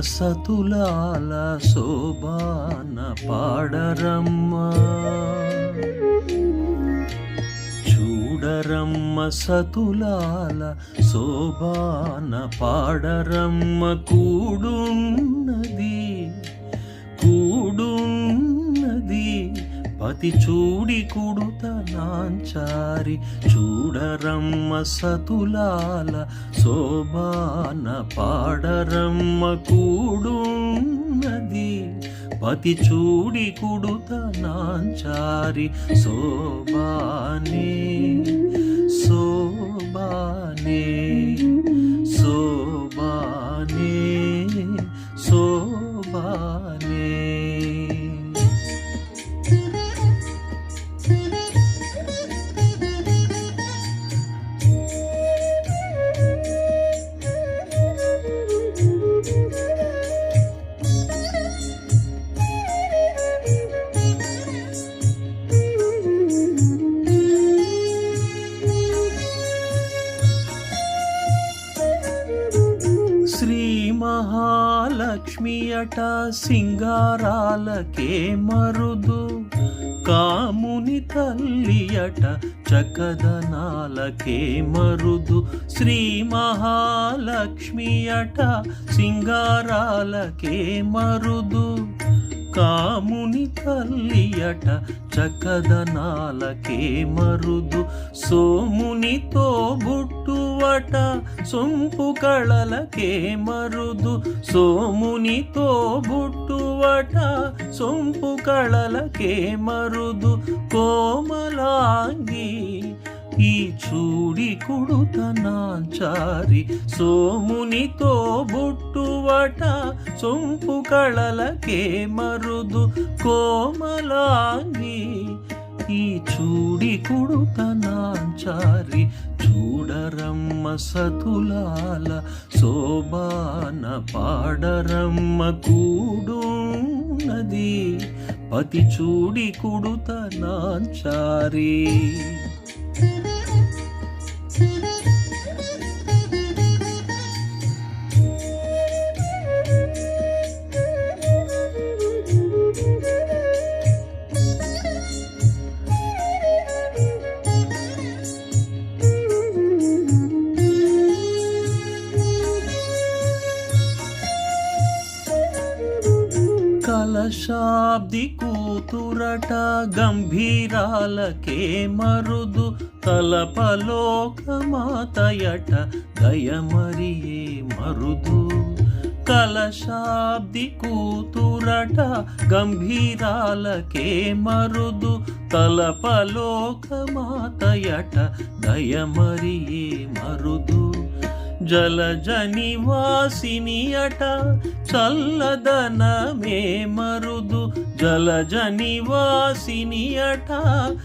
సతులాల శోభాన పాడరమ్మ. చూడరమ్మ సతులాల శోభాన పాడరమ్మ. కూడున్నది కూడున్నది అతి చూడి కుడుత నాంచారి చూడరమ్మ సతులాల శోభాన పాడరమ్మ కూడున్నది. పతి చూడి కుడుత నాంచారి శోభానే శోభానే శోభానే శోభానే. మహాలక్ష్మి అట సింగారాలకే మరుదు. కాముని తల్లి అట చకదనాలకే మరుదు. శ్రీ మహాలక్ష్మి అట సింగారాలకే మరుదు. కాముని తల్లియట చకదనాలకే మరుదు. సోమునితో బుట్టువట సొంపు కళలకే మరుదు. సోమునితో బుట్టువట సొంపు కళలకే మరుదు. కోమలాంగి ఈ చూడి కుడుతనాంచారి సోమునితో బుట్టువట సొంపు కళలకే మరుదు కోమలాంగి. ఈ చూడి కుడుతనాంచారి చూడరమ్మ సతులాల శోభాన పాడరమ్మ కూడున్నది. పతి చూడి కుడుత నాంచారి కలశాబ్ది కూతురట గంభీరాలకే మరుదు. తలపలోకమాతయట దయమరియే మరుదు. కలశాబ్ది కూతురట గంభీరాలకే మరుదు. తలపలోకమాతయట దయమరియే మరుదు. జలజ నివాసిని అట చల్లదనమే మరుదు. జలజ నివాసిని అట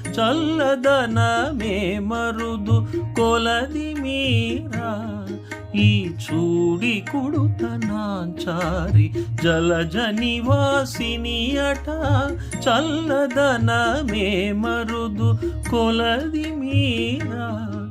చల్లదనమే మరుదు. కొలది మీరా ఈ చూడి కుడుత నాంచారి. జలజ నివాసిని అట చల్లదనమే మరుదు. కొలది మీరా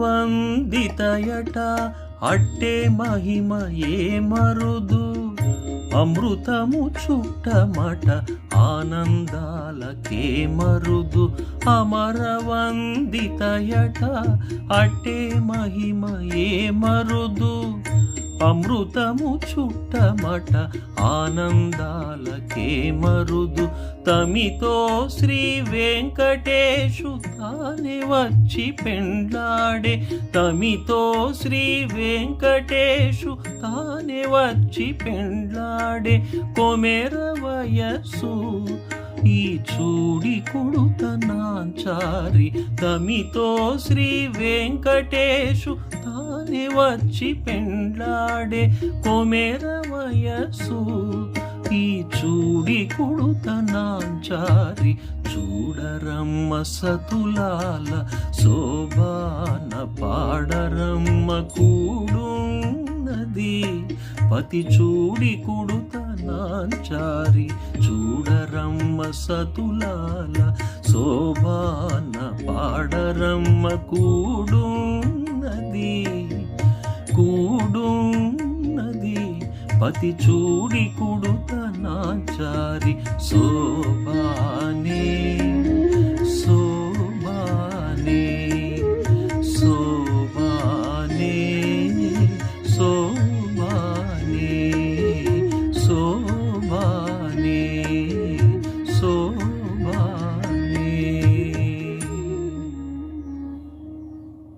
వందితయట అట్టే మహిమ ఏ మరుదు? అమృతము చుట్టమట ఆనందాలకే మరుదు. అమరవందితయట అట్టే మహిమ ఏ మరుదు? అమృతము చుట్టమట ఆనందాలకే మరుదు. తమితో శ్రీ వెంకటేశు తానే వచ్చి పెండ్లాడే. తమితో శ్రీ వెంకటేశు తానే వచ్చి పెండ్లాడే. కొమెర వయస్సు ఈ చూడి కొడుత నాంచారి తమితో శ్రీ వెంకటేశు తానే వచ్చి పెండ్లాడే కొమెర వయస్సు. ఈ చూడి కొడుత నాంచారి చూడరమ్మ సతులాల శోభాన పాడరమ్మ కూడున్నది పతి చూడి కుడుత నాంచారి చూడరమ్మ సతులాల శోభాన పాడరమ్మ కూడున్నది. కూడున్నది. పతి చూడి కుడుత నాంచారి శోభ